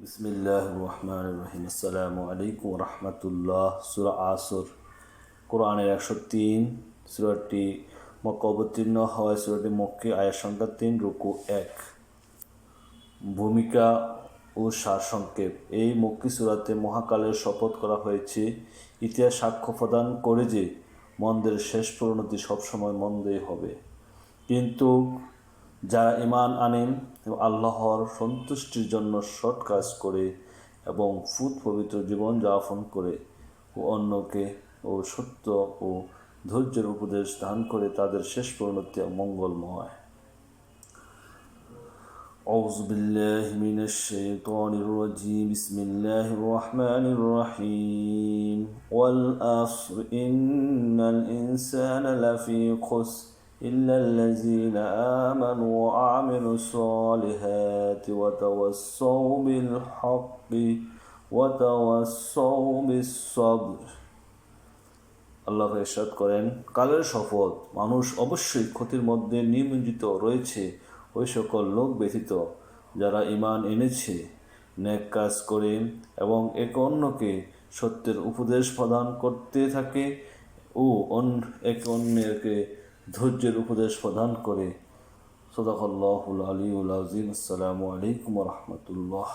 বিসমিল্লাহ রহমান সুরা আসর। কোরআনের একশো তিন, সুরাটি মক্কা অবতীর্ণ হওয়ায় সুরাটি আয়ের সংখ্যা তিন, রুকু এক। ভূমিকা ও সারসংক্ষেপ এই মক্কি সুরাতে মহাকালের শপথ করা হয়েছে। ইতিহাস সাক্ষ্য প্রদান করে যে মন্দের শেষ পরিণতি সবসময় মন্দই হবে। কিন্তু যারা ইমান আনেন এবং আল্লাহর সন্তুষ্টির জন্য সৎ কাজ করে এবং ফুত পবিত্র জীবন যাপন করে ও অন্যকে ও সত্য ও ধৈর্যের উপদেশ দান করে তাদের শেষ পরিণতি মঙ্গলময় أعوذ بالله من الشيطان الرجيم بسم الله الرحمن الرحيم والعصر إن الإنسان لفي خسر إلا الذين آمنوا وعملوا الصالحات وتوصوا بالحق وتوصوا بالصبر আল্লাহ ইরশাদ করেন কালের শপথ মানুষ অবশ্যই ক্ষতির মধ্যে নিমজ্জিত রয়েছে ওই সকল লোক ব্যতীত যারা ইমান এনেছে ন্যাক কাজ করে এবং একে অন্যকে সত্যের উপদেশ প্রদান করতে থাকে ও অন্য একে অন্যকে ধৈর্যের উপদেশ প্রদান করে। সদাকল্লাহুল আলী উল আজিম আসসালামু আলাইকুম রহমতুল্লাহ।